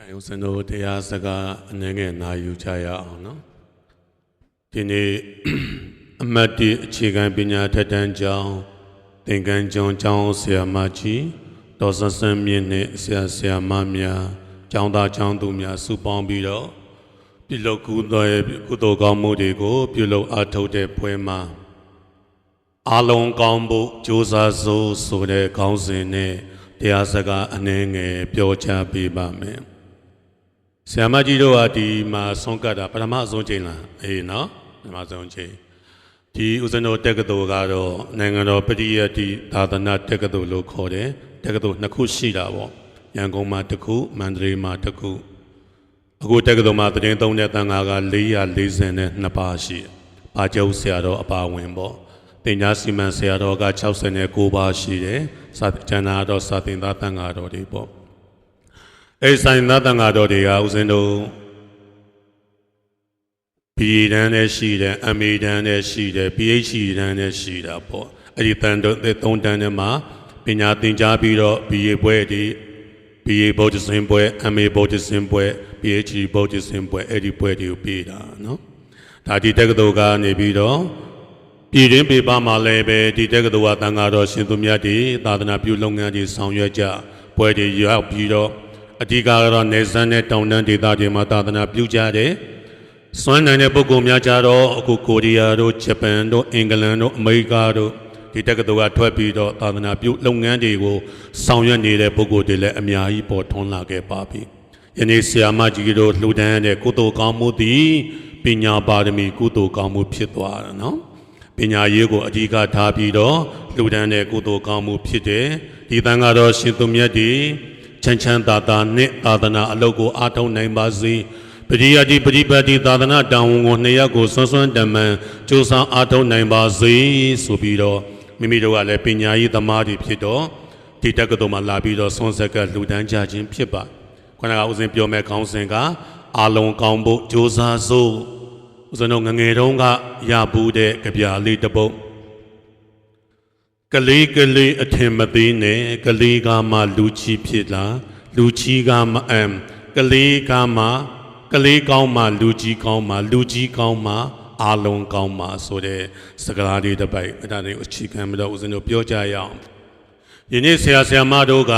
ကဲဦးဇင်းတို့တရားစကားအနည်းငယ်နာယူကြရအောင်နော်ဒီနေ့အမတ်တိအခြေခံပညာထက်တန်းကျောင်းသင်္ကန်းကျောင်းကျောင်းဆရာမကြီးဒေါ်ဆဆန်းမြင့်နဲ့ဆရာဆရာမများကျောင်းသားကျောင်းသူများစုပေါင်းပြီးတော့ပြုလုပ်ကုသိုလ်ရဲ့ကုသိုလ်ကောင်းမှုတွေကို ပြုလုပ်အားထုတ်တဲ့ပွဲမှာအလုံးကောင်းဖို့ကြိုးစားစို့ဆိုတဲ့ခေါင်းစဉ်နဲ့တရားစကားအနည်းငယ်ပြောချပေးပါမယ်။ ဆရာမကြီးတို့ကဒီမှာဆုံးကတ်တာပထမဆုံးချိန်လားအေးနော်ပထမဆုံးချိန်ဒီဦးဇင်းတို့တက္ကသိုလ်ကတော့နိုင်ငံတော်ပရိယတ်တိသာသနာတက္ကသိုလ်လို့ခေါ်တယ်တက္ကသိုလ်နှစ်ခုရှိတာပေါ့ရန်ကုန်မှာတစ်ခုမန္တလေးမှာတစ်ခုအခုတက္ကသိုလ်မှာတရင်သုံးတဲ့တန်ဃာက442ပါးရှိတယ်။ပါကျုပ်ဆရာတော်အပါဝင်ပေါ့တင်ညာစီမံဆရာတော်က69ပါးရှိတယ်။စာကျန်တာတော့စာသင်သားတန်ဃာတော်တွေပေါ့။ အဲဆိုင်သားတန်ဃာတော်တွေကဦးဇင်းတို့ BA တန်းနဲ့ရှိတယ် MA တန်းနဲ့ရှိတယ် PhD တန်းနဲ့ရှိတာပေါ့အဲ့ဒီတန်တုံးသုံးတန်းထဲမှာပညာသင်ကြားပြီးတော့ BA ဘွဲဒီ BA ဘုဒ္ဓဆင်ဘွဲ MA ဘုဒ္ဓဆင်ဘွဲ PhD ဘုဒ္ဓဆင်ဘွဲအဲ့ဒီဘွဲတွေကိုပြီးတာနော်ဒါဒီတက္ကသိုလ်ကနေပြီးတော့ပြည်တွင်းပြည်ပမှာလည်းပဲဒီတက္ကသိုလ်ကတန်ဃာတော်ရှင်သူမြတ်တွေသာသနာပြုလုပ်ငန်းတွေဆောင်ရွက်ကြဘွဲတွေရောက်ပြီးတော့ အဓိကကတော့နေဆန်းနဲ့တောင်တန်းဒေသတွေမှာသာသနာပြုကြတယ်စွမ်းနိုင်တဲ့ပုဂ္ဂိုလ်များကြတော့အခုကိုရီးယားတို့ဂျပန်တို့အင်္ဂလန်တို့အမေရိကတို့ဒီတက္ကသိုလ်ကထွက်ပြီးတော့သာသနာပြုလုပ်ငန်းတွေကိုဆောင်ရွက်နေတဲ့ပုဂ္ဂိုလ်တွေလည်းအများကြီးပေါ်ထွန်းလာခဲ့ပါပြီ။ယနေ့ဆရာမကြီးတို့လှူဒန်းတဲ့ကုသိုလ်ကောင်းမှုသည်ပညာပါရမီကုသိုလ်ကောင်းမှုဖြစ်သွားတာနော်။ပညာရေးကိုအဓိကထားပြီးတော့လှူဒန်းတဲ့ကုသိုလ်ကောင်းမှုဖြစ်တယ်။ဒီတန်ကတော့ရှင်သူမြတ်ဒီ ချမ်းချမ်းသာသာနဲ့သာသနာအလုပ်ကိုအားထုတ်နိုင်ပါစေ။ပရိယတိပရိပတ်တိသာသနာတောင်ဝန်ကိုနှစ်ယောက်ကိုဆွမ်းဆွမ်းတမန်ကြိုးစားအားထုတ်နိုင်ပါစေဆိုပြီးတော့မိမိတို့ကလည်းပညာရေးသမားတွေဖြစ်တော့ဒီတက္ကသိုလ်မှာလာပြီးတော့ဆွမ်းဆက်ကလှူဒန်းကြခြင်းဖြစ်ပါခန္ဓာကဥစဉ်ပြောမဲ့ခေါင်းစဉ်ကအာလုံးကောင်းဖို့ကြိုးစားစို့ဥစဉ်တော့ငငယ်တုန်းကရဘူးတဲ့ကြပြာလေးတစ်ပုဒ် ကလေးကလေးအထင်မသေးနဲ့ကလေးကမှလူကြီးဖြစ်လာလူကြီးကမှအမ်ကလေးကမှကလေးကောင်းမှလူကြီးကောင်းမှလူကြီးကောင်းမှအာလုံးကောင်းမှဆိုတဲ့စကားလေးတစ်ပိုက်အဲ့ဒါတွေကိုအခြေခံပြီးတော့ဦးဇင်းတို့ပြောကြရအောင်ယနေ့ဆရာဆရာမတို့က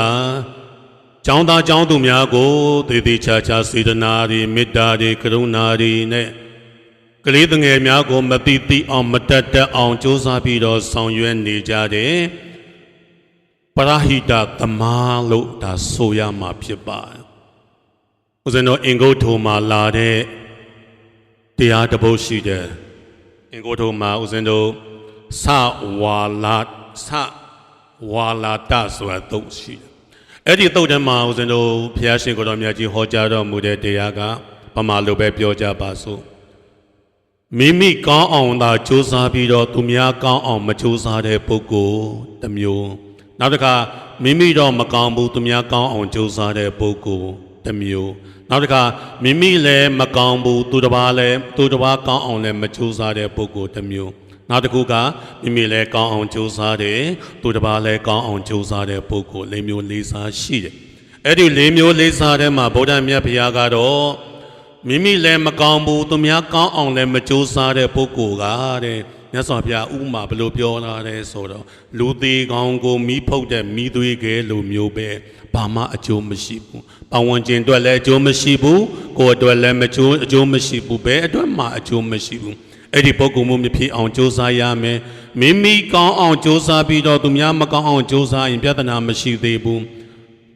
ကျောင်းသားကျောင်းသူများကိုသေသေးချာချာစေတနာတွေမေတ္တာတွေကရုဏာတွေနဲ့ ကလေးငယ်များကိုမတိတိအောင်မတတ်တတ်အောင်ကြိုးစားပြီးတော့ဆောင်ရွက်နေကြတယ်ပရဟိတသမားလို့ဒါဆိုရမှာဖြစ်ပါတယ်ဦးဇင်းတို့အင်္ဂုတ်ထုံမှာလာတဲ့တရားတစ်ပုဒ်ရှိတယ်အင်္ဂုတ်ထုံမှာဦးဇင်းတို့သဝါလာသဝါလာတဆိုတာသုတ်ရှိတယ်အဲ့ဒီသုတ်ထဲမှာဦးဇင်းတို့ဘုရားရှင်ကိုယ်တော်မြတ်ကြီးဟောကြားတော်မူတဲ့တရားကဗမာလိုပဲပြောကြပါစို့ မိမိကောင်းအောင်သာစူးစမ်းပြီးတော့သူများကောင်းအောင်မစူးစမ်းတဲ့ပုဂ္ဂိုလ်တစ်မျိုးနောက်တစ်ခါမိမိတော့မကောင်းဘူးသူများကောင်းအောင်စူးစမ်းတဲ့ပုဂ္ဂိုလ်တစ်မျိုးနောက်တစ်ခါမိမိလည်းမကောင်းဘူးသူတစ်ပါးလည်းသူတစ်ပါးကောင်းအောင်လည်းမစူးစမ်းတဲ့ပုဂ္ဂိုလ်တစ်မျိုးနောက်တစ်ခုကမိမိလည်းကောင်းအောင်စူးစမ်းတယ်သူတစ်ပါးလည်းကောင်းအောင်စူးစမ်းတဲ့ပုဂ္ဂိုလ်လေးမျိုးလေးစားရှိတယ်အဲ့ဒီလေးမျိုးလေးစားထဲမှာဗုဒ္ဓမြတ်ဘုရားကတော့ မိမိလည်းမကောင်းဘူးသူများကောင်းအောင်လည်းမစူးစမ်းတဲ့ပုဂ္ဂိုလ်ကတဲ့မြတ်စွာဘုရားဥပမာဘယ်လိုပြောလာလဲဆိုတော့လူသေးကောင်းကိုမိဖုတ်တဲ့မိသွေးကဲလိုမျိုးပဲဘာမှအကျိုးမရှိဘူး။ပဝန်းကျင်အတွက်လည်းအကျိုးမရှိဘူး။ကိုယ်အတွက်လည်းမကျိုးအကျိုးမရှိဘူး။ဘယ်အတွက်မှအကျိုးမရှိဘူး။အဲ့ဒီပုဂ္ဂိုလ်မှုမဖြစ်အောင်ကြိုးစားရမယ်။မိမိကောင်းအောင်ကြိုးစားပြီးတော့သူများမကောင်းအောင်ကြိုးစားရင်ပြဿနာမရှိသေးဘူး။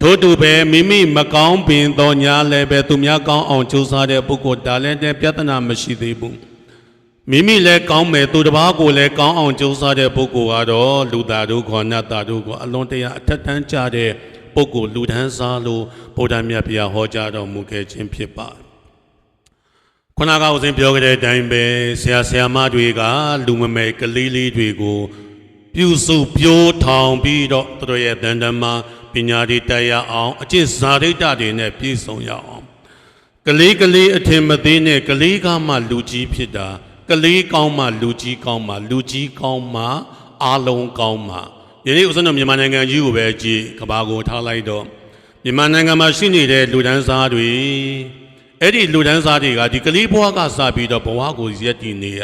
တို့တူပဲမိမိမကောင်းပင်တော့ညာလည်းပဲသူများကောင်းအောင်ကြိုးစားတဲ့ပုဂ္ဂိုလ်ဒါလည်းတဲ့ပြဿနာမရှိသေးဘူး။မိမိလည်းကောင်းမယ်သူတစ်ပါးကိုလည်းကောင်းအောင်ကြိုးစားတဲ့ပုဂ္ဂိုလ်ကတော့လူသားတို့ခေါ်နတ်သားတို့ကိုအလွန်တရာအထက်တန်းကြတဲ့ပုဂ္ဂိုလ်လူဒန်းစားလို့ဗုဒ္ဓမြတ်ဘုရားဟောကြားတော်မူခဲ့ခြင်းဖြစ်ပါတယ်။ခုနကဦးဇင်းပြောခဲ့တဲ့အတိုင်းပဲဆရာဆရာမတွေက လူမမယ်ကလေးလေးတွေကို ပြုစုပြိုးထောင်ပြီးတော့သူတို့ရဲ့တန်တမ်းမှာ ပညာတွေတက်ရအောင်အကျင့်ဇာတိတတွေနဲ့ပြည့်စုံရအောင်ကလေးကလေးအထင်မသေးနဲ့ကလေးကမှလူကြီးဖြစ်တာကလေးကောင်းမှလူကြီးကောင်းမှလူကြီးကောင်းမှအာလုံးကောင်းမှယနေ့ဥစ္စာတော်မြန်မာနိုင်ငံကြီးကိုပဲကြည်ကဘာကိုထားလိုက်တော့မြန်မာနိုင်ငံမှာရှိနေတဲ့လူဒန်းစားတွေအဲ့ဒီလူဒန်းစားတွေကဒီကလေးဘဝကစပြီးတော့ဘဝကိုရက်တည်နေရ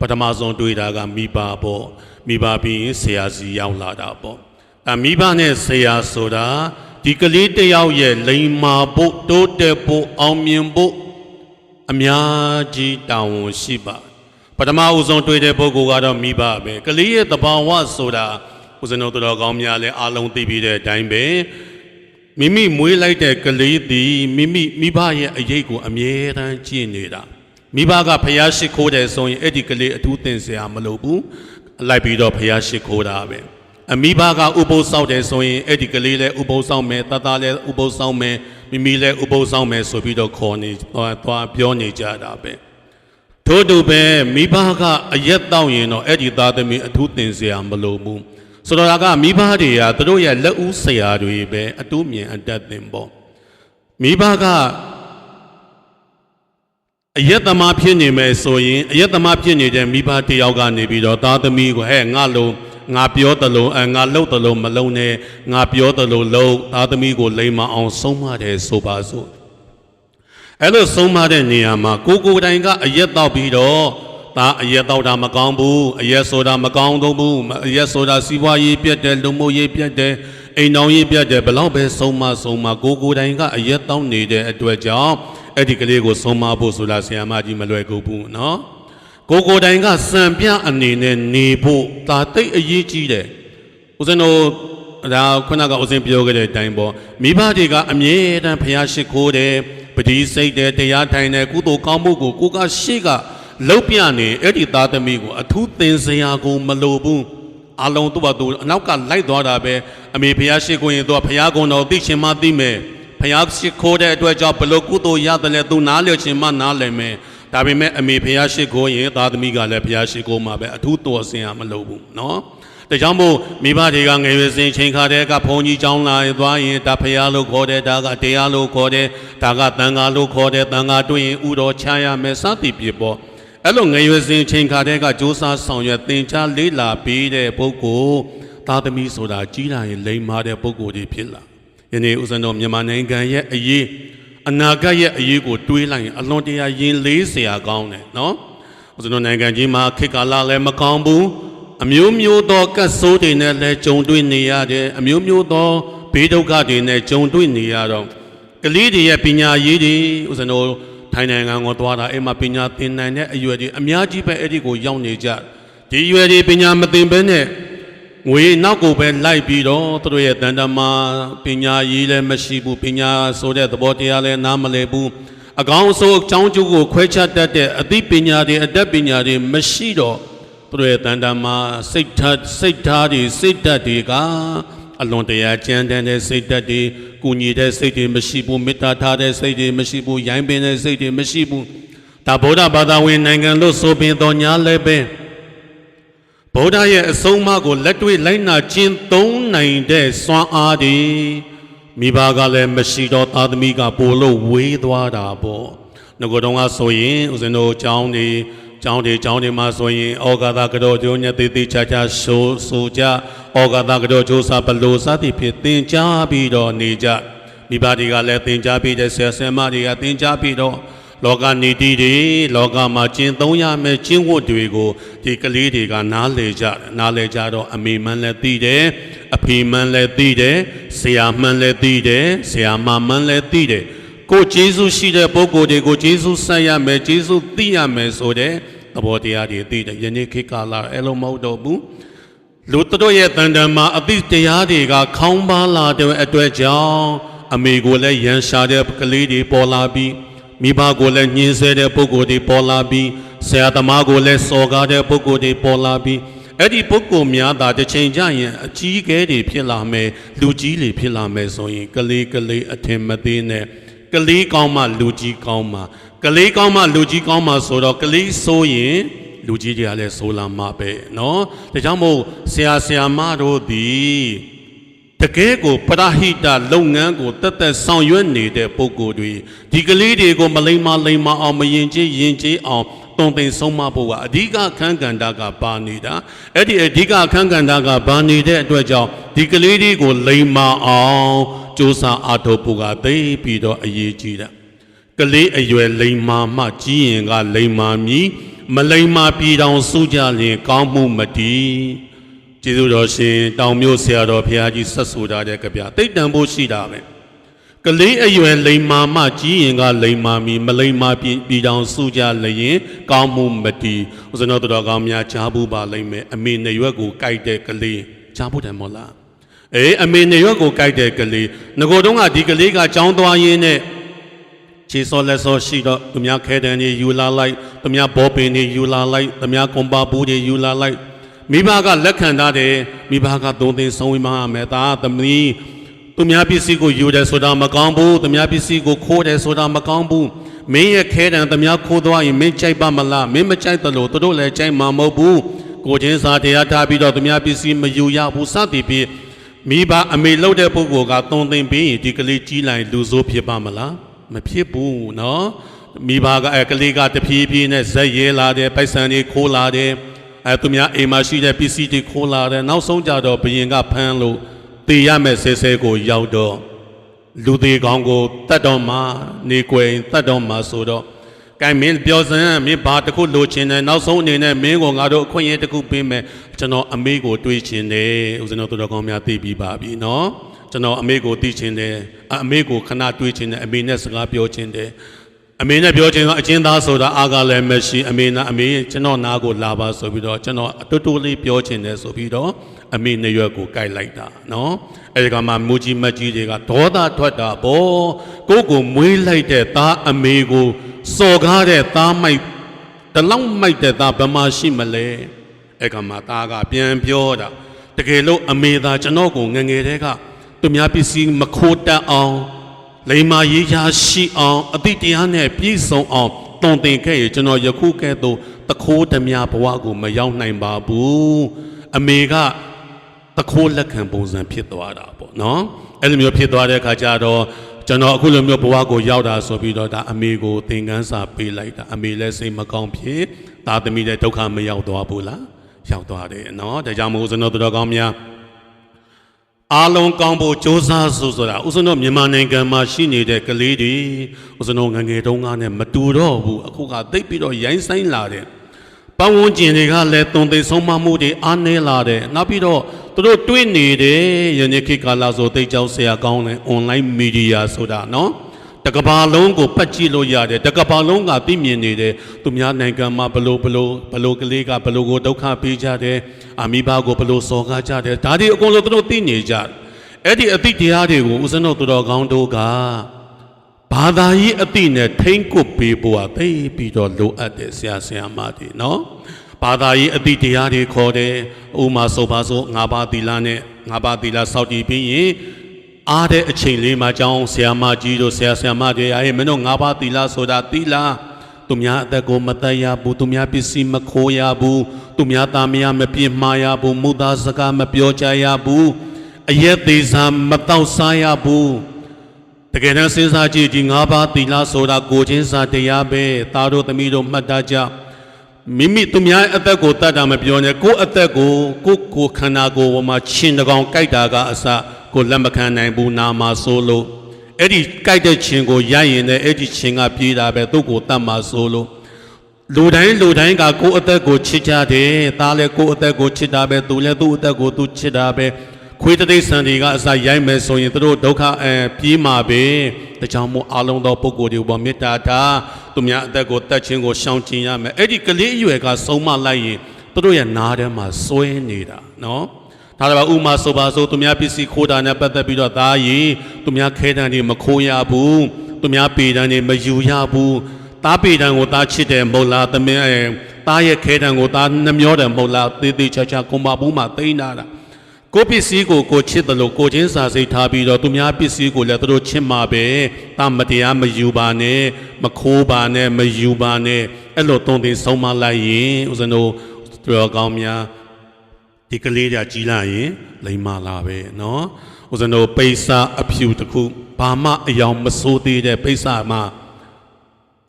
ပထမဆုံးတွေ့တာကမိဘပေါ့မိဘပြီးရင်ဆရာစီရောက်လာတာပေါ့ အဲမိဘနဲ့ဆရာဆိုတာဒီကလေးတစ်ယောက်ရဲ့လိမ္မာဖို့တိုးတက်ဖို့အောင်မြင်ဖို့အများကြီးတာဝန်ရှိပါပထမဦးဆုံးတွေ့တဲ့ပုဂ္ဂိုလ်ကတော့မိဘပဲကလေးရဲ့တဘာဝဆိုတာဦးဇင်းတို့တော်ကောင်းများလည်းအားလုံးသိပြီးတဲ့အတိုင်းပဲမိမိမွေးလိုက်တဲ့ကလေးသည်မိမိမိဘရဲ့အရေးကိုအမြဲတမ်းကြည့်နေတာမိဘကဖျားရှိခိုးတယ်ဆိုရင်အဲ့ဒီကလေးအထူးသင်စရာမလိုဘူးလိုက်ပြီးတော့ဖျားရှိခိုးတာပဲ အမိဘကဥပုသ်ဆောက်တယ်ဆိုရင်အဲ့ဒီကလေးလည်းဥပုသ်ဆောက်မယ်တသားလည်းဥပုသ်ဆောက်မယ်မိမိလည်းဥပုသ်ဆောက်မယ်ဆိုပြီးတော့ခေါ်နေသွားသွားပြောနေကြတာပဲထို့တူပဲမိဘကအရက်တောက်ရင်တော့အဲ့ဒီသားသမီးအထူးသင်စရာမလိုဘူးဆိုတော့ဒါကမိဘတွေကသူတို့ရဲ့လက်ဦးဆရာတွေပဲအတူးမြင်အတက်တင်ပေါ့မိဘကအယက်သမားဖြစ်နေမယ်ဆိုရင်အယက်သမားဖြစ်နေတဲ့မိဘတယောက်ကနေပြီးတော့သားသမီးကိုဟဲ့ငါလုံး ငါပြောတလို့အငါလှုပ်တလို့မလုံးနဲ့ငါပြောတလို့လှုပ်သားသမီးကိုလိမ်မအောင်ဆုံးမတယ်ဆိုပါစို့အဲ့လိုဆုံးမတဲ့နေရာမှာကိုကိုတိုင်ကအယက်တော့ပြီးတော့ဒါအရက်တော့တာမကောင်းဘူးအရက်ဆိုတာမကောင်းတော့ဘူးအရက်ဆိုတာစီးပွားရေးပြတ်တယ်လူမှုရေးပြတ်တယ်အိမ်တော်ရေးပြတ်တယ်ဘလောက်ပဲဆုံးမဆုံးမကိုကိုတိုင်ကအရက်တောင်းနေတဲ့အတွက်ကြောင့်အဲ့ဒီကလေးကိုဆုံးမဖို့ဆိုတာဆရာမကြီးမလွယ်ကူဘူးเนาะ ကိုကိုတိုင်ကစံပြအနေနဲ့နေဖို့ဒါတိတ်အရေးကြီးတယ်ဦးဇင်းတို့ဒါခုနကဦးဇင်းပြောခဲ့တဲ့အတိုင်းပေါ့မိဘတွေကအမြဲတမ်းဖျားရှိခိုးတယ်ပတိစိတ်တယ်တရားထိုင်တယ်ကုသိုလ်ကောင်းမှုကိုကိုကရှိကလုတ်ပြနေအဲ့ဒီသားသမီးကိုအထူးသင်စရာကိုမလိုဘူးအလုံးသူ့ဘာသူအနောက်ကလိုက်သွားတာပဲအမေဖះရှိခိုးရင်သူကဖះကုံတော်သိရှင်မသိမယ်ဖះရှိခိုးတဲ့အတွက်ကြောင့်ဘလို့ကုသိုလ်ရတယ်လဲသူနားလျော်ရှင်မနားလည်မယ် ဒါပေမဲ့အမေဖះရှိခိုးရင်သားသမီးကလည်းဖះရှိခိုးမှာပဲအထူးတော်စင်ရမလိုဘူးเนาะဒါကြောင့်မို့မိဘတွေကငယ်ရွယ်စဉ်ချိန်ခါတဲ့ကဘုန်းကြီးကျောင်းလာသွားရင်ဒါဖះလို့ခေါ်တယ်ဒါကတရားလို့ခေါ်တယ်ဒါကတန်ဃာလို့ခေါ်တယ်တန်ဃာတွေ့ရင်ဥတော်ချရမယ်စသည်ဖြစ်ပေါ့ အဲ့လိုငယ်ရွယ်စဉ်ချိန်ခါတဲ့ကစ조사ဆောင်ရွက်သင်ကြားလေးလာပြီးတဲ့ပုဂ္ဂိုလ်သားသမီးဆိုတာကြီးလာရင်လိမ်မာတဲ့ပုဂ္ဂိုလ်တွေဖြစ်လာယနေ့ဦးဇင်းတော်မြန်မာနိုင်ငံရဲ့အရေး အနာဂတ်ရဲ့အရေးကိုတွေးလိုက်ရင်အလွန်တရာရင်လေးစရာကောင်းတယ်နော်ဦးဇင်းတော်နိုင်ငံကြီးမှာခေတ်ကာလလည်းမကောင်းဘူးအမျိုးမျိုးသောကတ်ဆိုးတွေနဲ့လည်းကြုံတွေ့နေရတယ်အမျိုးမျိုးသောဘေးဒုက္ခတွေနဲ့ကြုံတွေ့နေရတော့ကလေးတွေရဲ့ပညာရေးတွေဦးဇင်းတော်ထိုင်းနိုင်ငံကိုသွားတာအဲ့မှာပညာသင်နိုင်တဲ့အရွယ်တွေအများကြီးပဲအဲ့ဒီကိုရောက်နေကြဒီအရွယ်တွေပညာမသင်ဘဲနဲ့ ငွေနောက်ကိုပဲလိုက်ပြီးတော့သူတို့ရဲ့တန်တမာပညာရေးလည်းမရှိဘူးပညာဆိုတဲ့သဘောတရားလည်းနားမလည်ဘူးအကောင်းအဆိုးအကြောင်းကျိုးကိုခွဲခြားတတ်တဲ့အသိပညာတွေအတတ်ပညာတွေမရှိတော့သူတို့ရဲ့တန်တမာစိတ်ထားစိတ်ထားတွေစိတ်ဓာတ်တွေကအလွန်တရာကြမ်းတမ်းတဲ့စိတ်ဓာတ်တွေကုညီတဲ့စိတ်တွေမရှိဘူးမေတ္တာထားတဲ့စိတ်တွေမရှိဘူးရိုင်းပင်တဲ့စိတ်တွေမရှိဘူးဒါဗုဒ္ဓဘာသာဝင်နိုင်ငံလို့ဆိုပင်တော်ညာလည်းပဲ ဗုဒ္ဓရဲ့အဆုံးအမကိုလက်တွေ့လိုက်နာကျင့်သုံးနိုင်တဲ့စွမ်းအားတွေမိဘကလည်းမရှိတော့သားသမီးကပိုလို့ဝေးသွားတာပေါ့ငကိုတော့ကဆိုရင်ဦးဇင်းတို့ကျောင်းတွေကျောင်းတွေကျောင်းတွေမှာဆိုရင်ဩဃာသကတော်ကျိုးညသေးသေးချာချာဆိုဆိုကြဩဃာသကတော်ကျိုးစာဘလို့စသည်ဖြစ်သင်ကြားပြီးတော့နေကြမိဘတွေကလည်းသင်ကြားပြီးတဲ့ဆရာဆရာမတွေကသင်ကြားပြီးတော့ လောကနေတီတွေလောကမှာကျင့်သုံးရမယ့်ကျင့်ဝတ်တွေကိုဒီကလေးတွေကနားလေကြတယ်နားလေကြတော့အမေမှန်လည်းသိတယ်အဖေမှန်လည်းသိတယ်ဆရာမှန်လည်းသိတယ်ဆရာမမှန်လည်းသိတယ်ကိုကျေးဇူးရှိတဲ့ပုဂ္ဂိုလ်တွေကိုကျေးဇူးဆက်ရမယ်ကျေးဇူးသိရမယ်ဆိုတဲ့သဘောတရားတွေသိတယ်ယနေ့ခေတ်ကာလအဲ့လိုမဟုတ်တော့ဘူးလူတို့ရဲ့တန်တန်မှာအသိတရားတွေကခေါင်းပါလာတဲ့အတွက်ကြောင့်အမေကိုလည်းရန်ရှာတဲ့ကလေးတွေပေါ်လာပြီး မိဘကိုလည်းညှင်းဆဲတဲ့ပုဂ္ဂိုလ်တွေပေါ်လာပြီးဆရာသမားကိုလည်းစော်ကားတဲ့ပုဂ္ဂိုလ်တွေပေါ်လာပြီးအဲ့ဒီပုဂ္ဂိုလ်များသာတစ်ချိန်ကျရင်အကြီးအကဲတွေဖြစ်လာမယ်လူကြီးတွေဖြစ်လာမယ်ဆိုရင်ကလေးကလေးအထင်မသေးနဲ့ကလေးကောင်းမှလူကြီးကောင်းမှကလေးကောင်းမှလူကြီးကောင်းမှဆိုတော့ကလေးဆိုရင်လူကြီးတွေကလည်းဆိုလာမှာပဲเนาะဒါကြောင့်မို့ဆရာဆရာမတို့သည် တကယ်ကိုပရဟိတလုပ်ငန်းကိုတက်တက်ဆောင်ရွက်နေတဲ့ပုဂ္ဂိုလ်တွေဒီကလေးတွေကိုမလိမ္မာလိမ္မာအောင်မယင်ကျေးယင်ကျေးအောင်တုံသင်ဆုံးမဖို့ကအဓိကအခန်းကဏ္ဍကပါနေတာအဲ့ဒီအဓိကအခန်းကဏ္ဍကပါနေတဲ့အတွက်ကြောင့်ဒီကလေးတွေကိုလိမ္မာအောင်စူးစမ်းအားထုတ်ဖို့ကသိပြီးတော့အရေးကြီးတာကလေးအရွယ်လိမ္မာမှကြီးရင်ကလိမ္မာမည်မလိမ္မာပြည်တော်စုကြလျင်ကောင်းမှုမတည် ကျေးဇူးတော်ရှင်တောင်မြို့ဆရာတော်ဘုရားကြီးဆက်ဆိုထားတဲ့ကြပြတိတ်တန်ဖို့ရှိတာပဲကလေးအရွယ်လိမ္မာမှကြီးရင်ကလိမ္မာမီမလိမ္မာပြည်ပြည်တော်စုကြလျင်ကောင်းမှုမတည်ဥစ္စနောတော်ကောင်းများကြားဘူးပါလိမ့်မယ်အမေနေရွက်ကိုကြိုက်တဲ့ကလေးကြားဖို့တယ်မို့လားအေးအမေနေရွက်ကိုကြိုက်တဲ့ကလေးငကိုတုံးကဒီကလေးကကြောင်းသွားရင်းနဲ့ခြေစောလက်စောရှိတော့သူများခဲတန်းကြီးယူလာလိုက်သူများဘောပင်ကြီးယူလာလိုက်သူများကွန်ပါဘူးကြီးယူလာလိုက် မိဘကလက်ခံထားတယ်မိဘကသုံးသိန်းဆုံးဝေးမရမယ်ဒါသမီးသူများပစ္စည်းကိုယူတယ်ဆိုတာမကောင်းဘူးသူများပစ္စည်းကိုခိုးတယ်ဆိုတာမကောင်းဘူးမင်းရဲ့ခဲတံသူများခိုးသွားရင်မင်းကြိုက်ပါမလားမင်းမကြိုက်တယ်လို့သူတို့လည်းကြိုက်မှာမဟုတ်ဘူးကိုချင်းစာတရားထားပြီးတော့သူများပစ္စည်းမယူရဘူးစသည်ဖြင့်မိဘအမေလှုပ်တဲ့ပုဂ္ဂိုလ်ကတုံသိမ့်ပြီးရင်ဒီကလေးကြီးလိုက်လူဆိုးဖြစ်ပါမလားမဖြစ်ဘူးနော်မိဘကအဲကလေးကတဖြည်းဖြည်းနဲ့ဇက်ရဲလာတယ်ပိုက်ဆံတွေခိုးလာတယ် အဲသူများအိမ်မှာရှိတဲ့ပစ္စည်းတွေခိုးလာတယ်နောက်ဆုံးကြတော့ဘယင်ကဖမ်းလို့တေရမဲ့ဆဲဆဲကိုရောက်တော့လူသေးကောင်းကိုတတ်တော်မှာနေကွယ်တတ်တော်မှာဆိုတော့ကဲမင်းပြောစမ်းမင်းဘာတစ်ခုလိုချင်တယ်နောက်ဆုံးအနေနဲ့မင်းကိုငါတို့အခွင့်အရေးတစ်ခုပေးမယ်ကျွန်တော်အမေကိုတွေးချင်တယ်ဦးဇင်းတော်တော်ကောင်းများသိပြီးပါပြီနော်ကျွန်တော်အမေကိုသိချင်တယ်အအမေကိုခဏတွေးချင်တယ်အမေနဲ့စကားပြောချင်တယ် အမေနဲ့ပြောချင်တော့အချင်းသားဆိုတာအားကလည်းမရှိအမေနဲ့အမေကျွန်တော်နားကိုလာပါဆိုပြီးတော့ကျွန်တော်အတူတူလေးပြောချင်တယ်ဆိုပြီးတော့အမေနဲ့ရွက်ကိုကြိုက်လိုက်တာနော်အဲဒီကမှမူကြီးမတ်ကြီးတွေကဒေါသထွက်တာဗောကိုယ့်ကိုမွေးလိုက်တဲ့သားအမေကိုစော်ကားတဲ့သားမိုက်တလောက်မိုက်တဲ့သားဘယ်မှာရှိမလဲအဲကမှသားကပြန်ပြောတာတကယ်လို့အမေသာကျွန်တော်ကိုငယ်ငယ်တည်းကသူများပစ္စည်းမခိုးတတ်အောင် လိမ္မာရေးရာရှိအောင်အတိတရားနဲ့ပြည့်စုံအောင်တုံသင်ခဲ့ရကျွန်တော်ယခုကဲ့သို့တခိုးဓမြဘဝကိုမရောက်နိုင်ပါဘူးအမေကတခိုးလက်ခံပုံစံဖြစ်သွားတာပေါ့နော်အဲ့လိုမျိုးဖြစ်သွားတဲ့အခါကျတော့ကျွန်တော်အခုလိုမျိုးဘဝကိုရောက်တာဆိုပြီးတော့ဒါအမေကိုသင်ခန်းစာပေးလိုက်တာအမေလည်းစိတ်မကောင်းဖြစ်သားသမီးလည်းဒုက္ခမရောက်သွားဘူးလားရောက်သွားတယ်နော်ဒါကြောင့်မို့ကျွန်တော်တို့တော်ကောင်းများ အားလုံးကောင်းဖို့စ조사ဆိုဆိုတာဥစဉ်တော့မြန်မာနိုင်ငံမှာရှိနေတဲ့ကလေးတွေဥစဉ်တော့ငယ်ငယ်တုန်းကနဲ့မတူတော့ဘူးအခုကသိပ်ပြီးတော့ရိုင်းဆိုင်လာတယ်ပတ်ဝန်းကျင်တွေကလည်းတုံသိဆုံးမမှုတွေအားနည်းလာတယ်နောက်ပြီးတော့သူတို့တွေ့နေတယ်ယနေ့ခေတ်ကာလဆိုသိပ်ကြောက်ဆရာကောင်းတယ် online media ဆိုတာနော် တကဘာလုံးကိုပတ်ကြည့်လို့ရတယ်တကဘာလုံးကသိမြင်နေတယ်သူများနိုင်ငံမှာဘလို့ဘလို့ဘလို့ကလေးကဘလို့ကိုဒုက္ခပေးကြတယ်အမိဘကိုဘလို့စော်ကားကြတယ်ဒါတွေအကုန်လုံးသူတို့သိနေကြတယ်အဲ့ဒီအသိတရားတွေကိုဦးဇင်းတို့သူတော်ကောင်းတို့ကဘာသာရေးအသိနဲ့ထိမ့်ကွပ်ပေးဖို့အသိပြီးတော့လိုအပ်တယ်ဆရာဆရာမတွေနော်ဘာသာရေးအသိတရားတွေခေါ်တယ်ဥမာဆိုပါဆိုငါးပါးသီလနဲ့ငါးပါးသီလစောင့်တည်ပြီးရင် အားတဲ့အချိန်လေးမှာကြောင်းဆရာမကြီးတို့ဆရာဆရာမတွေအဲမင်းတို့ငါးပါးသီလဆိုတာသီလသူများအသက်ကိုမတတ်ရဘူးသူများပစ္စည်းမခိုးရဘူးသူများသားမယားမပြစ်မှားရဘူးမူသားစကားမပြောကြရဘူးအရက်သေးစာမတော့စားရဘူးတကယ်တမ်းစဉ်းစားကြည့်ဒီငါးပါးသီလဆိုတာကိုချင်းစာတရားပဲသားတို့သမီးတို့မှတ်သားကြမိမိသူများအသက်ကိုတတ်တာမပြောနဲ့ကိုယ့်အသက်ကိုကိုယ့်ကိုယ်ခန္ဓာကိုယ်ပေါ်မှာရှင်တကောင်ကြိုက်တာကအစ ကိုလက်မခံနိုင်ဘူးနာမှာဆိုလို့အဲ့ဒီကြိုက်တဲ့ခြင်းကိုရရင်လည်းအဲ့ဒီခြင်းကပြေးတာပဲသူ့ကိုတတ်မှာဆိုလို့လူတိုင်းလူတိုင်းကကိုယ့်အသက်ကိုချစ်ကြတယ်သားလည်းကိုယ့်အသက်ကိုချစ်တာပဲသူလည်းသူ့အသက်ကိုသူချစ်တာပဲခွေးတသိက်ဆန်တွေကအစရိုက်မယ်ဆိုရင်သူတို့ဒုက္ခအဲပြေးမှာပဲဒါကြောင့်မို့အလုံးသောပုဂ္ဂိုလ်တွေပေါ်မေတ္တာထားသူများအသက်ကိုတတ်ခြင်းကိုရှောင်ကျဉ်ရမယ်အဲ့ဒီကလေးအရွယ်ကဆုံးမလိုက်ရင်သူတို့ရဲ့နားထဲမှာစွဲနေတာနော် ဒါတော့ဥမာဆိုပါဆိုသူများပစ္စည်းခိုးတာနဲ့ပတ်သက်ပြီးတော့သားရီသူများခဲတံတွေမခိုးရဘူးသူများပေတံတွေမယူရဘူးသားပေတံကိုသားချစ်တယ်မဟုတ်လားသမင်းအဲသားရဲ့ခဲတံကိုသားနှမျောတယ်မဟုတ်လားသေးသေးချာချာကွန်ပါဘူးမှာသိနေတာကိုယ်ပစ္စည်းကိုကိုချစ်တယ်လို့ကိုချင်းစာစိတ်ထားပြီးတော့သူများပစ္စည်းကိုလည်းသူတို့ချစ်မှာပဲ။တာမတရားမယူပါနဲ့မခိုးပါနဲ့မယူပါနဲ့အဲ့လိုတုံတင်ဆုံးမလိုက်ရင်ဦးဇင်းတို့သူတော်ကောင်းများ ဒီကလေးတွေကြီးလာရင်လိမ္မာလာပဲเนาะဦးဇင်းတို့ပိဿအဖြူတစ်ခုဘာမှအယောင်မစိုးသေးတဲ့ပိဿမှာ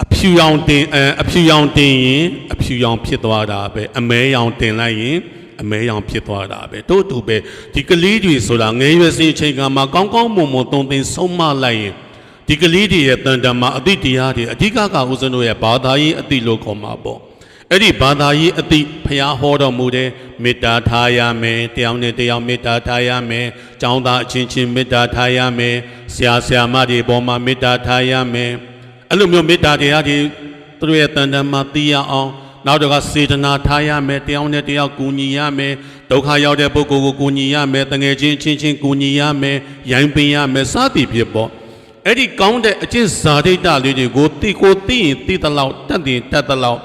အဖြူရောင်တင်အအဖြူရောင်တင်ရင်အဖြူရောင်ဖြစ်သွားတာပဲအမဲရောင်တင်လိုက်ရင် အမဲရောင်ဖြစ်သွားတာပဲတို့တူပဲဒီကလေးတွေဆိုတာငယ်ရွယ်စဉ်အချိန်ကမှကောင်းကောင်းမွန်မွန်သုံးသင်ဆုံးမလိုက်ရင်ဒီကလေးတွေရဲ့တန်တမာအတိတရားတွေအဓိကကဦးဇင်းတို့ရဲ့ဘာသာရေးအတိလို့ခေါ်မှာပေါ့ အဲ့ဒီဘာသာရေးအတိဖျားဟောတော်မူတဲ့မေတ္တာထားရမယ်တယောက်နဲ့တယောက်မေတ္တာထားရမယ်ကျောင်းသားအချင်းချင်းမေတ္တာထားရမယ်ဆရာဆရာမတွေပေါ်မှာမေတ္တာထားရမယ်အဲ့လိုမျိုးမေတ္တာတရားတွေသူတို့ရဲ့တန်တမာသိရအောင်နောက်တော့ကစေတနာထားရမယ်တယောက်နဲ့တယောက်ကူညီရမယ်ဒုက္ခရောက်တဲ့ပုဂ္ဂိုလ်ကိုကူညီရမယ်တငယ်ချင်းချင်းချင်းကူညီရမယ်ရိုင်းပင်ရမယ်စသည်ဖြစ်ပေါ့အဲ့ဒီကောင်းတဲ့အကျင့်ဇာတိတလေးတွေကိုတိကိုသိရင်သိသလောက်တတ်ရင်တတ်သလောက်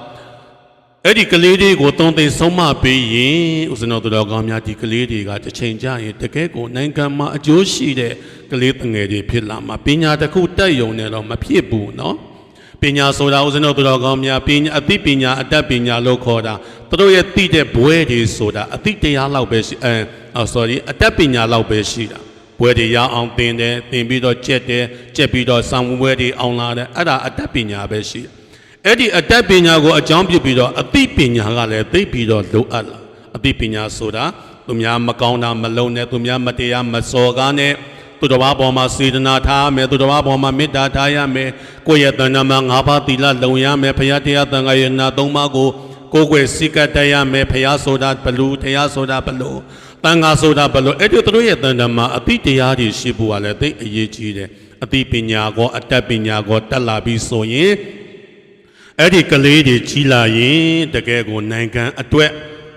အဲ့ဒီကလေးတွေကိုတုံးသိဆုံးမပေးရင်ဥစဉ်တော်သူတော်ကောင်းများဒီကလေးတွေကတစ်ချိန်ကြာရင်တကယ်ကိုနိုင်ငံမှာအကျိုးရှိတဲ့ကလေးတငယ်တွေဖြစ်လာမှာပညာတစ်ခုတက်ယုံနေတော့မဖြစ်ဘူးเนาะ ပညာဆိုတာဦးဇင်းတို့သူတော်ကောင်းများပညာအသိပညာအတတ်ပညာလို့ခေါ်တာသူတို့ရဲ့သိတဲ့ဘွဲတွေဆိုတာအသိတရားလောက်ပဲရှိအဲအော် sorry အတတ်ပညာလောက်ပဲရှိတာဘွဲတွေရအောင်သင်တယ်သင်ပြီးတော့ကြက်တယ်ကြက်ပြီးတော့စောင်းဘွဲတွေအောင်လာတယ်အဲ့ဒါအတတ်ပညာပဲရှိတယ် အဲ့ဒီအတတ်ပညာကိုအကြောင်းပြုပြီးတော့အသိပညာကလည်းသိပြီးတော့လိုအပ်လာအသိပညာဆိုတာသူများမကောင်းတာမလုံးနဲ့သူများမတရားမစော်ကားနဲ့သူတော်ဘာပေါ်မှာစေတနာထားရမယ်သူတော်ဘာပေါ်မှာမေတ္တာထားရမယ်ကိုယ့်ရဲ့တဏ္ဍာမှာ၅ပါးသီလလုံရမယ်ဘုရားတရားသံဃာယနာ၃ပါးကိုကိုယ်ွယ်စိတ်ကတ်တတ်ရမယ်ဘုရားဆိုတာဘလူတရားဆိုတာဘလူတန်ဃာဆိုတာဘလူအဲ့ဒီသူတို့ရဲ့တဏ္ဍာမှာအတိတရားတွေရှိဖို့ကလည်းသိအရေးကြီးတယ်အတိပညာကောအတတ်ပညာကောတက်လာပြီးဆိုရင် အဲ့ဒီကလေးတွေကြီးလာရင်တကယ်ကိုနိုင်ငံအတွက်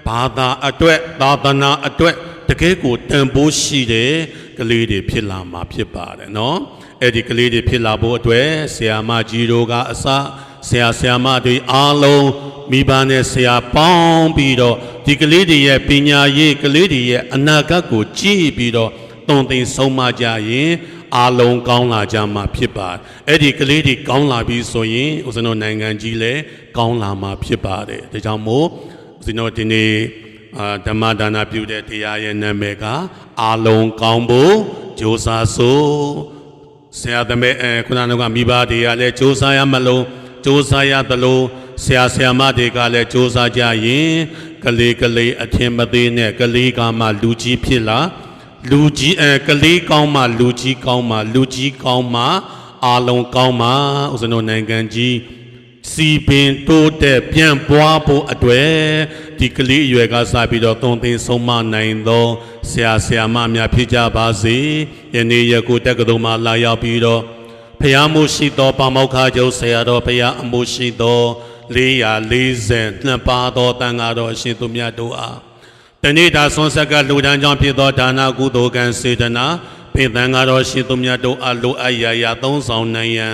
ဘာသာအတွက်သာသနာအတွက်တကယ်ကိုတန်ဖိုးရှိတယ်ကလေးတွေဖြစ်လာမှာဖြစ်ပါတယ်နော်အဲ့ဒီကလေးတွေဖြစ်လာဖို့အတွက်ဆရာမကြီးတို့ကအစဆရာဆရာမတွေအားလုံးမိဘနဲ့ဆရာပေါင်းပြီးတော့ဒီကလေးတွေရဲ့ပညာရေးကလေးတွေရဲ့အနာဂတ်ကိုကြည့်ပြီးတော့တုံသင်ဆုံးမကြရင် အားလုံးကောင်းလာကြမှာဖြစ်ပါအဲ့ဒီကလေးတွေကောင်းလာပြီဆိုရင်ဦးဇင်းတို့နိုင်ငံကြီးလည်းကောင်းလာမှာဖြစ်ပါတယ်ဒါကြောင့်မို့ဦးဇင်းတို့ဒီနေ့အာဓမ္မဒါနပြုတဲ့တရားရဲ့နာမည်ကအားလုံးကောင်းဖို့ကြိုးစားစို့ဆရာသမဲအဲခုနကမိဘတွေကလည်းကြိုးစားရမလို့ကြိုးစားရသလိုဆရာဆရာမတွေကလည်းကြိုးစားကြရင်ကလေးကလေးအထင်မသေးနဲ့ကလေးကမှလူကြီးဖြစ်လာ လူကြီးအဲကလေးကောင်းမှလူကြီးကောင်းမှလူကြီးကောင်းမှအာလုံးကောင်းမှဥစ္စနိုနိုင်ငံကြီးစီပင်တိုးတဲ့ပြန်ပွားဖို့အတွေ့ဒီကလေးအရွယ်ကစပြီးတော့သုံးသိန်းဆုံးမနိုင်သောဆရာဆရာမများဖြစ်ကြပါစေယနေ့ယခုတက္ကသိုလ်မှာလာရောက်ပြီးတော့ဖျားမှုရှိသောပါမောက္ခချုပ်ဆရာတော်ဖျားအမှုရှိသော440နှစ်ပါးသောတန်ဃာတော်အရှင်သူမြတ်တို့အား တဏိတာဆွန်ဆက်ကလူဒန်းကြောင့်ဖြစ်သောဒါနကုသိုလ်ကံစေတနာဖေသံဃာတော်ရှင်သူမြတ်တို့အလိုအပ်ရာရာသုံးဆောင်နိုင်ရန်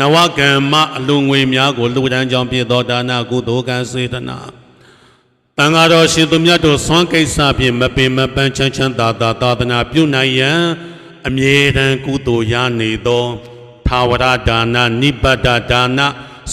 နဝကမ္မအလူငွေများကိုလူဒန်းကြောင့်ဖြစ်သောဒါနကုသိုလ်ကံစေတနာတန်ဃာတော်ရှင်သူမြတ်တို့ဆွမ်းကိစ္စဖြင့်မပင်မပန်းချမ်းချမ်းသာသာသာသနာပြုနိုင်ရန်အမြဲတမ်းကုသိုလ်ရနေသောသာဝရဒါနနိဗ္ဗတဒါန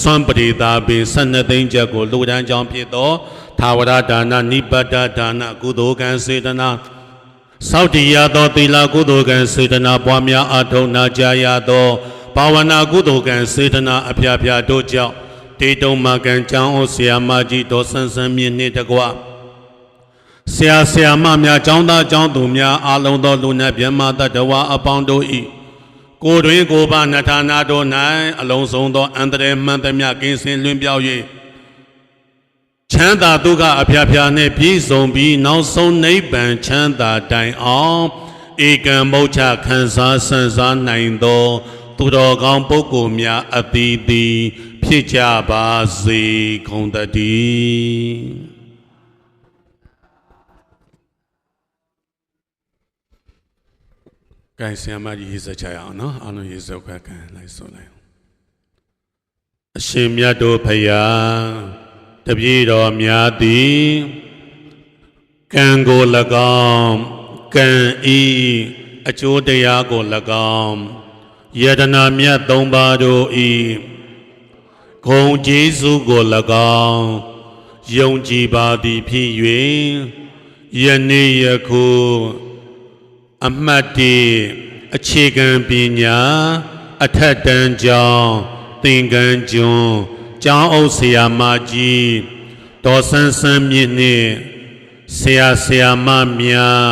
ဆွမ်းပရိသာပင်12သိန်းချက်ကိုလူဒန်းကြောင့်ဖြစ်သော သာဝရဒါနနိပတ္တဒါနကုသိုလ်ကံစေတနာသောက်တည်ရသောသီလကုသိုလ်ကံစေတနာပွားများအထောက်နာကြရသောဘာဝနာကုသိုလ်ကံစေတနာအဖျားဖျားတို့ကြောင့်တေတုံမကံကျောင်းဩဆရာမကြီးတော်ဆန်းဆန်းမြင့်နှင့်တကွဆရာဆရာမများကျောင်းသားကျောင်းသူများအားလုံးသောလူနာမြတ်မတ္တဝါအပေါင်းတို့၏ကိုယ်တွင်ကိုယ်ပါနထာနာတို့၌အလုံးစုံသောအန္တရာယ်မှန်သမျှကင်းစင်လွင်ပြောက်၍ ချမ်းသာဒုက္ခအဖျားဖျားနဲ့ပြည့်စုံပြီးနောက်ဆုံးနိဗ္ဗာန်ချမ်းသာတိုင်အောင်ဧကံမုတ်ချခံစားဆန့်စားနိုင်သော သူတော်ကောင်းပုဂ္ဂိုလ်များအသီးသီးဖြစ်ကြပါစေကုန်တည်းကဲဆရာမကြီးရေးစချရအောင်နော်အားလုံးရေးစခွက်ကံလိုက်ဆိုလိုက်အရှင်မြတ်တို့ဖရာ တပည့်တော်များသည်ကံကို၎င်းကံဤအကျိုးတရားကို၎င်းယတနာမြတ်သုံးပါးတို့ဤဂုံကျေးဇူးကို၎င်းယုံကြည်ပါသည်ဖြစ်၍ယနေ့ယခုအမှတ်တည်းအခြေခံပညာအထက်တန်းကျောင်းသင်္ကန်းကျွန်း ကျောင်းအုပ်ဆရာမကြီးဒေါ်ဆန်းဆန်းမြင့်နှင့်ဆရာဆရာမများ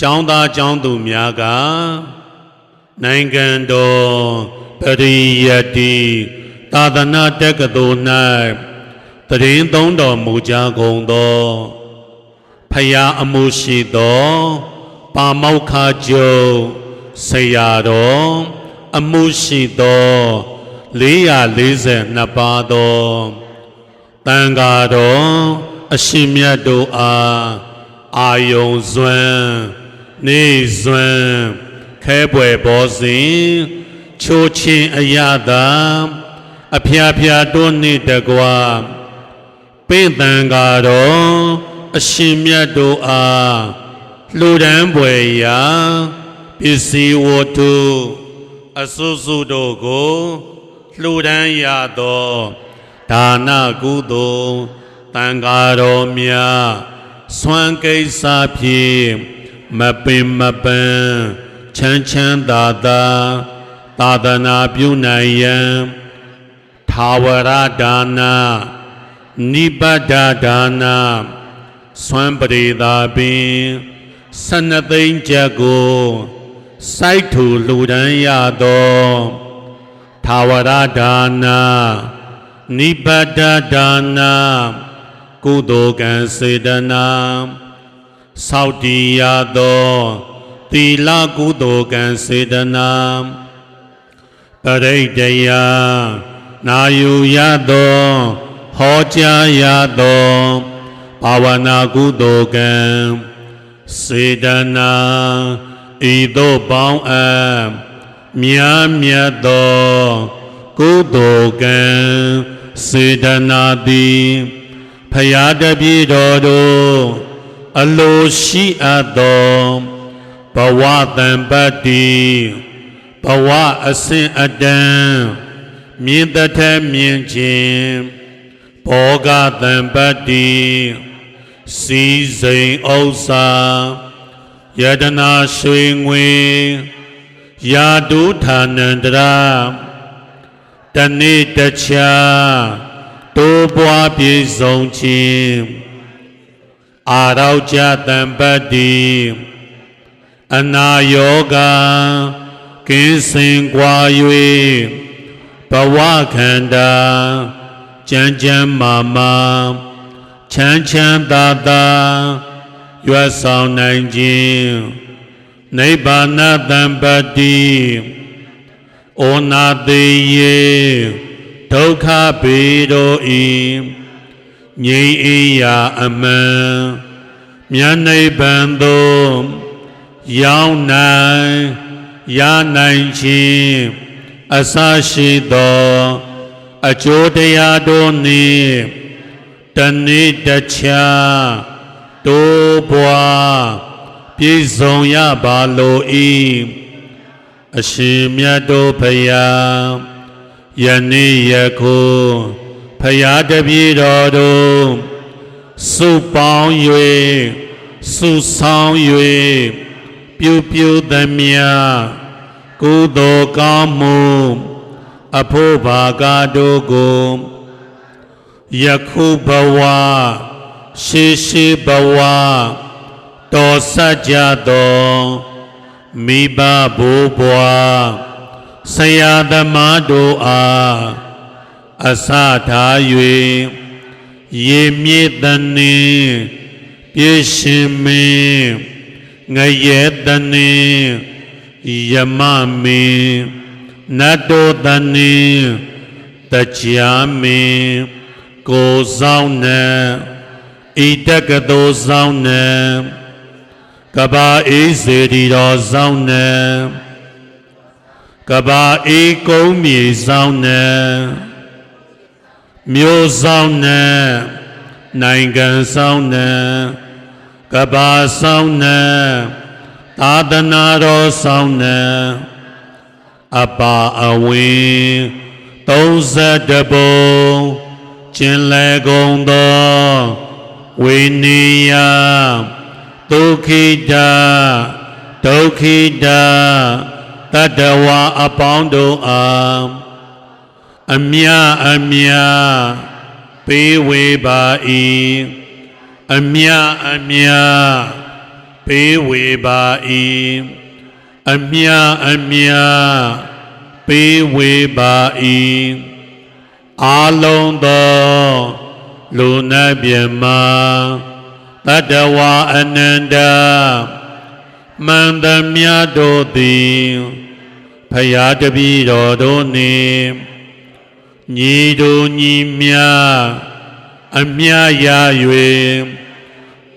ကျောင်းသားကျောင်းသူများကနိုင်ငံတော်ပရိယတ္တိသာသနာတက္ကသိုလ်၌တရင်သုံးတော်မူကြကုန်သောဖယားအမှုရှိသောပါမောက္ခကျုပ်ဆရာတော်အမှုရှိသော 442ပါးသောတန်ဃာတော်အရှင်မြတ်တို့အားအာယုံစွမ်းနေစွမ်းခဲပွယ်ဘောစဉ်ချိုးချင်းအရသာအဖျားဖျားတွန်းနေတကွာပင့်တန်ဃာတော်အရှင်မြတ်တို့အားလှူဒန်းပွယ်ရာပစ္စည်းဝတ္ထုအစွတ်စွတ်တို့ကို လှူဒန်းရသောဒါနကုသိုလ်တန်ဃာတော်များစွမ်းကိစ္စဖြင့်မပင်မပန်းချမ်းချမ်းသာသာသာသနာပြုနိုင်ရန်သာဝရဒါနနိဗ္ဗဒဒါနစွမ်းပရိသာပင်ဆနသိမ့်ချက်ကိုစိုက်ထူလှူဒန်းရသော သာဝရဒါနနိဗ္ဗဒဒါနကုသိုလ်ကံစေတနာသောက်တည်ရသောသီလကုသိုလ်ကံစေတနာပရိဒယနာယူရသောဟောကြားရသောဘာဝနာကုသိုလ်ကံစေတနာဤသို့ပေါင်းအပ် မြားမြတ်သောကုသိုလ်ကံစေတနာသည်ဖရာတပည့်တော်တို့အလိုရှိအပ်သောဘဝတံပတ္တိဘဝအစဉ်အတန်မြင်တထမြင်ခြင်းဘောဂတံပတ္တိစီစိန်ဥစ္စာယတနာရွှေငွေ ယာတုဌာနန္တရာတနေ့တခြားတိုးပွားပြေဆုံးခြင်းအာရောကြတံပတ္တိအနာယောဂကင်းစင်ကွာ၍ဘဝခန္ဓာကြမ်းကြမ်းမာမာချမ်းချမ်းသာသာရွတ်ဆောင်နိုင်ခြင်း နိဗ္ဗာနတံပတ္တိဩနာသေးယေဒုက္ခပေတို့ဤငြိမ်းအေးရာအမှန်မြတ်နိဗ္ဗာန်သို့ရောက်နိုင်ရနိုင်ခြင်းအစရှိသောအကျိုးတရားတို့နှင့်တနေ့တခြားတိုးပွား ပြည့်စုံရပါလို၏အရှင်မြတ်တို့ဖယားယနေ့ယခုဖယားတပည့်တော်တို့စုပေါင်း၍စုဆောင်၍ပြုပြုသမျှကုသိုလ်ကောင်းမှုအဖို့ဘာကတို့ကိုယခုဘဝရှိရှိဘဝ တော်ဆက်ကြသောမိဘဘိုးဘွားဆရာသမားတို့အားအစထား၍ရေမြေတနှင်းပြည့်ရှင်မင်းငရဲတနှင်းယမမင်းနတ်တို့တနှင်းတရားမင်းကိုဆောင်နေဣတကသောဆောင်နေ ကဘာအေးစေတီတော်ဆောင်နေကဘာအေးကုန်းမြေဆောင်နေမြို့ဆောင်နေနိုင်ငံဆောင်နေကဘာဆောင်နေသာသနာတော်ဆောင်နေအပါအဝင်32ပုံကျင်လေကုန်သောဝိနိယ ဒုက္ခိတာဒုက္ခိတာတတဝါအပေါင်းတို့အားအမြအမြပေးဝေပါ၏အမြအမြပေးဝေပါ၏အမြအမြပေးဝေပါ၏အာလုံးသောလူနာမြမ တတဝအနန္တမန္တမြတ်တို့သည်ဖရာတပည့်တော်တို့နှင့်ညီတို့ညီမြအမြရာ၍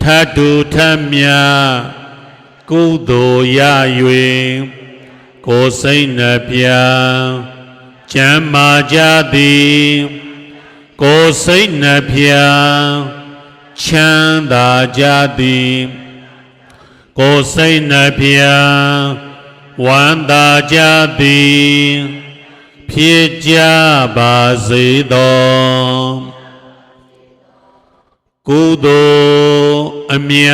ထတ်တူထတ်မြကုသိုလ်ရ၍ကိုယ်စိတ်နှပြကျမ်းမာကြသည်ကိုယ်စိတ်နှပြ ချမ်းသာကြသည်ကိုယ်စိတ်နှပြဝမ်းသာကြသည်ဖြစ်ကြပါစေသောကုသိုလ်အမြ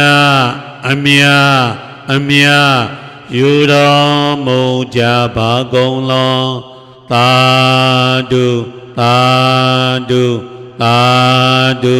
အမြအမြယူတော်မူကြပါကုန်လောသာဓုသာဓုသာဓု